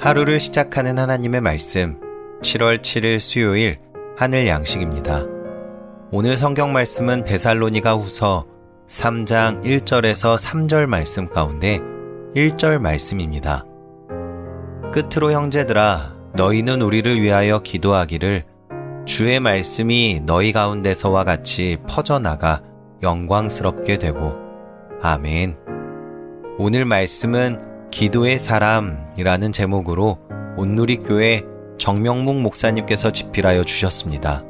하루를 시작하는 하나님의 말씀 7월 7일 수요일 하늘 양식입니다. 오늘 성경 말씀은 데살로니가 후서 3장 1절에서 3절 말씀 가운데 1절 말씀입니다. 끝으로 형제들아 너희는 우리를 위하여 기도하기를 주의 말씀이 너희 가운데서와 같이 퍼져나가 영광스럽게 되고 아멘. 오늘 말씀은 기도의 사람이라는 제목으로 온누리교회 정명묵 목사님께서 집필하여 주셨습니다.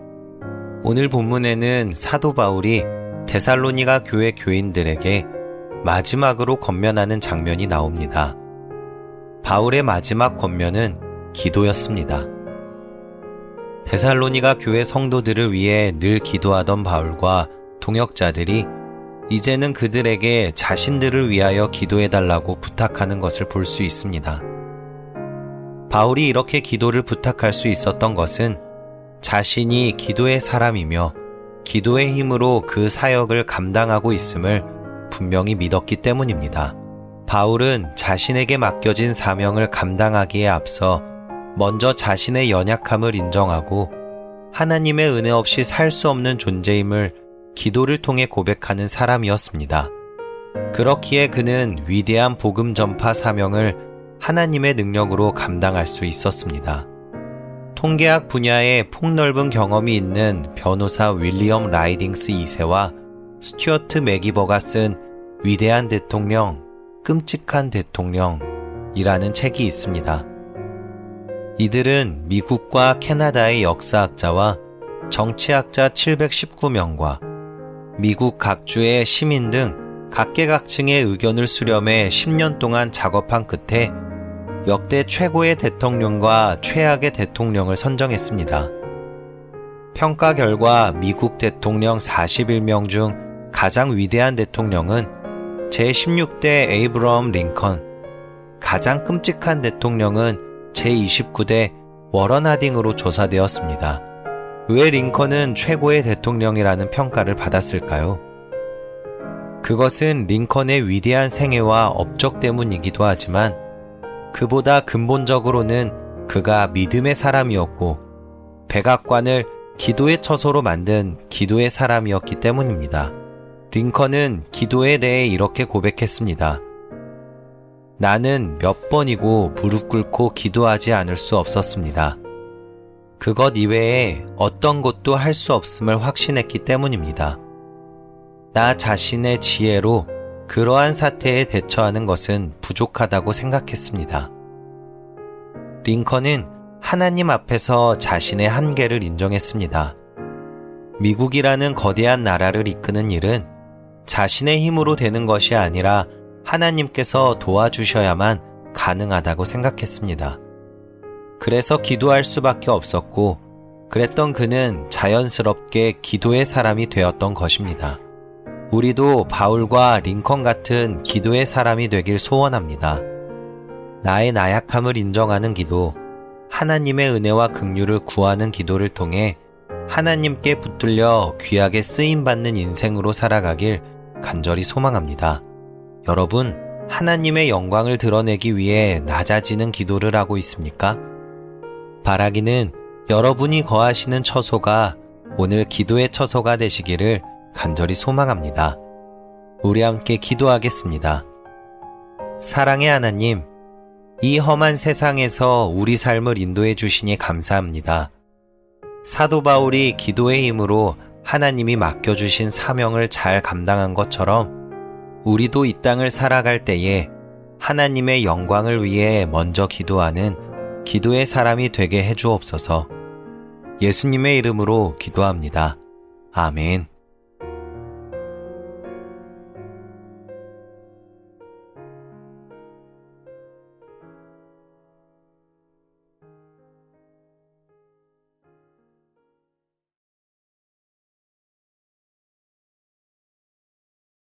오늘 본문에는 사도 바울이 데살로니가 교회 교인들에게 마지막으로 권면하는 장면이 나옵니다. 바울의 마지막 권면은 기도였습니다. 데살로니가 교회 성도들을 위해 늘 기도하던 바울과 동역자들이 이제는 그들에게 자신들을 위하여 기도해달라고 부탁하는 것을 볼 수 있습니다. 바울이 이렇게 기도를 부탁할 수 있었던 것은 자신이 기도의 사람이며 기도의 힘으로 그 사역을 감당하고 있음을 분명히 믿었기 때문입니다. 바울은 자신에게 맡겨진 사명을 감당하기에 앞서 먼저 자신의 연약함을 인정하고 하나님의 은혜 없이 살 수 없는 존재임을 기도를 통해 고백하는 사람이었습니다. 그렇기에 그는 위대한 복음 전파 사명을 하나님의 능력으로 감당할 수 있었습니다. 통계학 분야에 폭넓은 경험이 있는 변호사 윌리엄 라이딩스 2세와 스튜어트 맥이버가 쓴 위대한 대통령, 끔찍한 대통령이라는 책이 있습니다. 이들은 미국과 캐나다의 역사학자와 정치학자 719명과 미국 각 주의 시민 등 각계각층의 의견을 수렴해 10년 동안 작업한 끝에 역대 최고의 대통령과 최악의 대통령을 선정했습니다. 평가 결과 미국 대통령 41명 중 가장 위대한 대통령은 제16대 에이브러엄 링컨, 가장 끔찍한 대통령은 제29대 워런 하딩으로 조사되었습니다. 왜 링컨은 최고의 대통령이라는 평가를 받았을까요? 그것은 링컨의 위대한 생애와 업적 때문이기도 하지만 그보다 근본적으로는 그가 믿음의 사람이었고 백악관을 기도의 처소로 만든 기도의 사람이었기 때문입니다. 링컨은 기도에 대해 이렇게 고백했습니다. 나는 몇 번이고 무릎 꿇고 기도하지 않을 수 없었습니다. 그것 이외에 어떤 것도 할 수 없음을 확신했기 때문입니다. 나 자신의 지혜로 그러한 사태에 대처하는 것은 부족하다고 생각했습니다. 링컨은 하나님 앞에서 자신의 한계를 인정했습니다. 미국이라는 거대한 나라를 이끄는 일은 자신의 힘으로 되는 것이 아니라 하나님께서 도와주셔야만 가능하다고 생각했습니다. 그래서 기도할 수밖에 없었고, 그랬던 그는 자연스럽게 기도의 사람이 되었던 것입니다. 우리도 바울과 링컨 같은 기도의 사람이 되길 소원합니다. 나의 나약함을 인정하는 기도, 하나님의 은혜와 긍휼을 구하는 기도를 통해 하나님께 붙들려 귀하게 쓰임 받는 인생으로 살아가길 간절히 소망합니다. 여러분, 하나님의 영광을 드러내기 위해 낮아지는 기도를 하고 있습니까? 바라기는 여러분이 거하시는 처소가 오늘 기도의 처소가 되시기를 간절히 소망합니다. 우리 함께 기도하겠습니다. 사랑의 하나님, 이 험한 세상에서 우리 삶을 인도해 주시니 감사합니다. 사도 바울이 기도의 힘으로 하나님이 맡겨주신 사명을 잘 감당한 것처럼 우리도 이 땅을 살아갈 때에 하나님의 영광을 위해 먼저 기도하는 기도의 사람이 되게 해주옵소서 예수님의 이름으로 기도합니다. 아멘.